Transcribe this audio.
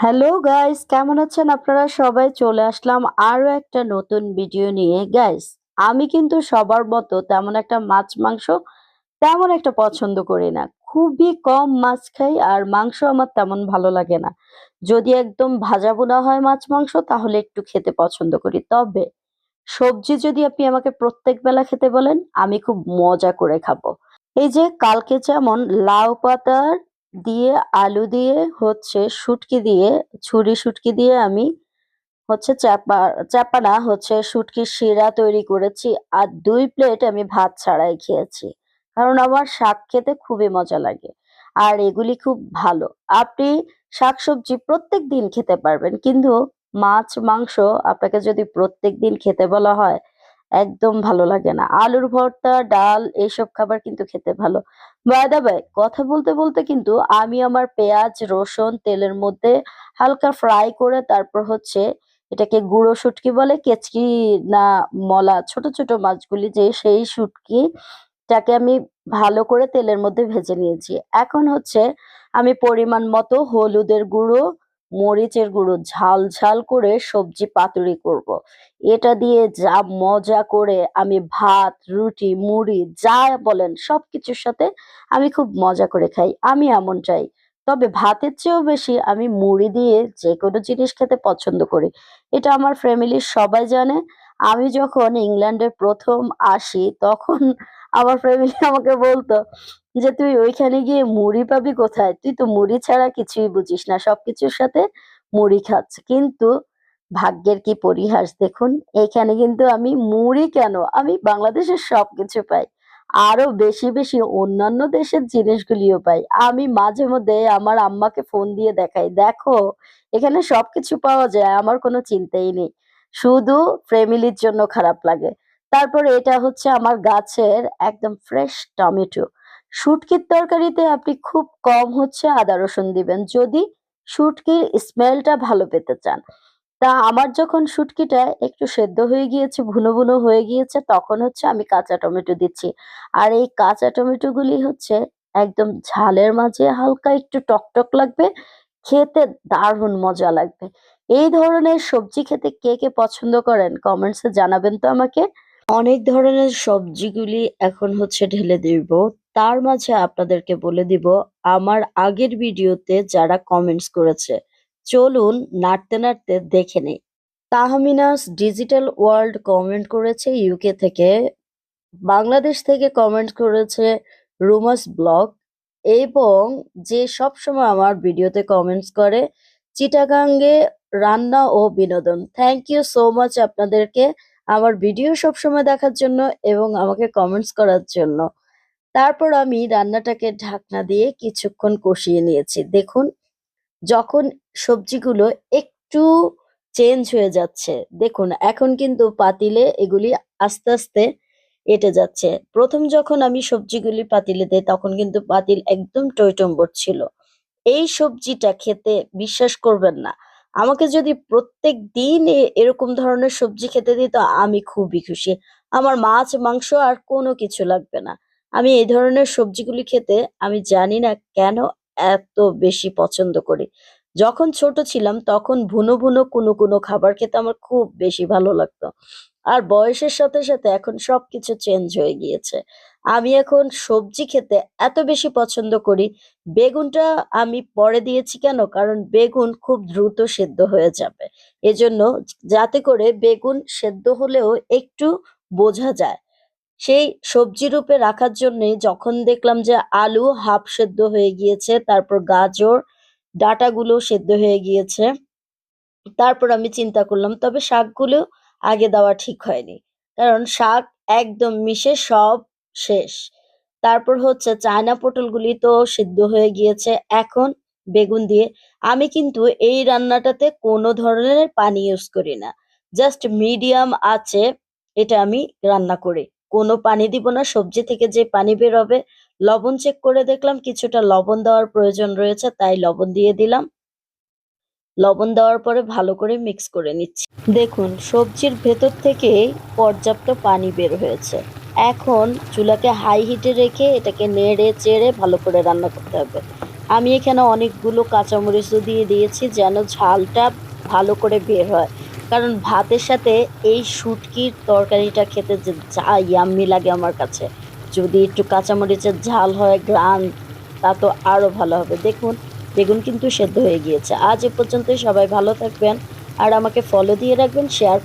Hello guys কেমন আছেন আপনারা? সবাই চলে আসলাম আরও একটা নতুন ভিডিও নিয়ে। গাইস আমি কিন্তু সবার মতো তেমন একটা মাছ, মাংস তেমন একটা পছন্দ করি না। খুবই কম মাছ খাই আর মাংস আমার তেমন ভালো লাগে না। যদি একদম ভাজা বোনা হয় মাছ, মাংস, তাহলে একটু খেতে পছন্দ করি। তবে সবজি যদি আপনি আমাকে প্রত্যেক বেলা খেতে বলেন, আমি খুব মজা করে খাব। এই যে, কালকে যেমন লাউ পাতার দিয়ে আলু দিয়ে হচ্ছে শুটকি দিয়ে, ছুরি শুটকি দিয়ে আমি হচ্ছে চাপা চাপা না, হচ্ছে শুটকির শিরা তৈরি করেছি আর দুই প্লেট আমি ভাত ছাড়াই খেয়েছি। কারণ আমার শাক খেতে খুবই মজা লাগে আর এগুলি খুব ভালো। আপনি শাকসবজি প্রত্যেক দিন খেতে পারবেন, কিন্তু মাছ, মাংস আপনাকে যদি প্রত্যেক দিন খেতে বলা হয় একদম ভালো লাগে না। আলুর ভর্তা, ডাল এইসব খাবার কিন্তু খেতে ভালো। বাই দা বাই কথা বলতে বলতে কিন্তু আমি আমার পেঁয়াজ, রসুন তেলের মধ্যে হালকা ফ্রাই করে তারপর হচ্ছে এটাকে গুঁড়ো শুটকি বলে, কেচকি না মলা, ছোট ছোট মাছগুলি যে সেই শুটকিটাকে আমি ভালো করে তেলের মধ্যে ভেজে নিয়েছি। এখন হচ্ছে আমি পরিমাণ মতো হলুদের গুঁড়ো মরিচের গুঁড়ো ঝাল ঝাল করে সবজি পাতুরি করব। এটা দিয়ে যা মজা করে আমি ভাত, রুটি, মুড়ি, যা বলেন সব কিছুর সাথে আমি খুব মজা করে খাই, আমি এমন চাই। তবে ভাতের চেয়েও বেশি আমি মুড়ি দিয়ে যে কোনো জিনিস খেতে পছন্দ করি। এটা আমার ফ্যামিলির সবাই জানে। আমি যখন ইংল্যান্ডে প্রথম আসি তখন আমার ফ্যামিলি আমাকে বলতো যে তুই ওইখানে গিয়ে মুড়ি পাবি কোথায়? তুই তো মুড়ি ছাড়া কিছুই বুঝিস না। সবকিছুর সাথে মুড়ি খাচ্ছ। কিন্তু ভাগ্যের কি পরিহাস দেখুন? এখানে কিন্তু আমি মুড়ি কেন? আমি বাংলাদেশের সবকিছু পাই। আরও বেশি বেশি অন্যান্য দেশের জিনিসগুলিও পাই। আমি মাঝে মধ্যে আমার আম্মাকে ফোন দিয়ে দেখাই, দেখো, এখানে সবকিছু পাওয়া যায়, আমার কোনো চিন্তাই নেই। শুধু ফ্যামিলির জন্য খারাপ লাগে। তারপর এটা হচ্ছে আমার গাছের একদম ফ্রেশ টমেটো। শুটকির তরকারিতে আপনি খুব কম হচ্ছে আদা রসুন দিবেন। যদি শুটকির স্মেলটা ভালো পেতে চান। তা আমার যখন শুটকিটা একটু সেদ্ধ হয়ে গিয়েছে, ভুনো ভুনো হয়ে গিয়েছে, তখন হচ্ছে আমি কাঁচা টমেটো দিচ্ছি। আর এই কাঁচা টমেটো গুলি হচ্ছে একদম ঝালের মাঝে হালকা একটু টকটক লাগবে, খেতে দারুণ মজা লাগবে। এই ধরনের সবজি খেতে কে কে পছন্দ করেন কমেন্টসে জানাবেন তো আমাকে। অনেক ধরনের সবজিগুলি এখন হচ্ছে ঢেলে দিব। তার মাঝে আপনাদেরকে বলে দিব, আমার আগের ভিডিওতে যারা কমেন্টস করেছে, চলুন নাড়তে নাড়তে দেখে নেই। তাহমিনাস ডিজিটাল ওয়ার্ল্ড কমেন্ট করেছে ইউকে থেকে, বাংলাদেশ থেকে কমেন্ট করেছে রুমাস ব্লগ, এবং যে সব সময় আমার ভিডিওতে কমেন্টস করে, চিটাগাঙ্গে রান্না ও বিনোদন। থ্যাংক ইউ সো মাচ আপনাদেরকে। আমার ভিডিও সবসময় দেখার জন্য এবং আমাকে কমেন্টস করার জন্য। তারপর আমি রান্নাটাকে ঢাকনা দিয়ে কিছুক্ষণ কষিয়ে নিয়েছি। দেখুন, যখন সবজিগুলো একটু চেঞ্জ হয়ে যাচ্ছে, দেখুন, এখন কিন্তু পাতিলে এগুলি আস্তে আস্তে এঁটে যাচ্ছে। প্রথম যখন আমি সবজিগুলি পাতিলে দেই, তখন কিন্তু পাতিল একদম টইটম্বর ছিল। এই সবজিটা খেতে বিশ্বাস করবেন না। আমাকে যদি প্রত্যেক দিন এরকম ধরনের সবজি খেতে দিত, আমি খুবই খুশি। আমার মাছ, মাংস আর কোনো কিছু লাগবে না। আমি এই ধরনের সবজিগুলি খেতে আমি জানি না কেন এত বেশি পছন্দ করি। যখন ছোট ছিলাম তখন ভুনো ভুনো কোনো কোনো খাবার খেতে আমার খুব বেশি ভালো লাগতো। আর বয়সের সাথে সাথে এখন সবকিছু চেঞ্জ হয়ে গিয়েছে। আমি এখন সবজি খেতে এত বেশি পছন্দ করি। বেগুনটা আমি পরে দিয়েছি কেন? কারণ বেগুন খুব দ্রুত সেদ্ধ হয়ে যাবে। এজন্য যাতে করে বেগুন সেদ্ধ হলেও একটু বোঝা যায়। সেই সবজি রূপে রাখার জন্যে যখন দেখলাম যে আলু হাফ সেদ্ধ হয়ে গিয়েছে, তারপর গাজর, ডাঁটাগুলো সেদ্ধ হয়ে গিয়েছে, তারপর আমি চিন্তা করলাম, তবে শাকগুলো আগে দেওয়া ঠিক হয়নি। কারণ শাক একদম মিশে সব শেষ। তারপর হচ্ছে চায়না পটলগুলি তো সিদ্ধ হয়ে গিয়েছে, এখন বেগুন দিয়ে। আমি কিন্তু এই রান্নাটাতে কোনো ধরনের পানি ইউজ করি না। জাস্ট মিডিয়াম আছে, এটা আমি রান্না করি। কোনো পানি দিব না, সবজি থেকে যে পানি বের হবে, লবণ চেক করে দেখলাম, কিছুটা লবণ দেওয়ার প্রয়োজন রয়েছে, তাই লবণ দিয়ে দিলাম। লবণ দেওয়ার পরে ভালো করে মিক্স করে নিচ্ছি। দেখুন, সবজির ভেতর থেকে পর্যাপ্ত পানি বের হয়েছে। এখন চুলাকে হাই হিটে রেখে এটাকে নেড়ে চেড়ে ভালো করে রান্না করতে হবে। আমি এখানে অনেকগুলো কাঁচামরিচও দিয়ে দিয়েছি যেন ঝালটা ভালো করে বের হয়। কারণ ভাতের সাথে এই শুটকির তরকারিটা খেতে যে যা ইয়াম্মি লাগে আমার কাছে। যদি একটু কাঁচামরিচের ঝাল হয় গ্রান তা তো আরও ভালো হবে। দেখুন, বেগুন কিন্তু সেদ্ধ হয়ে গিয়েছে। আজ এ পর্যন্তই সবাই ভালো থাকবেন। আর আমাকে ফলো দিয়ে রাখবেন শেয়ার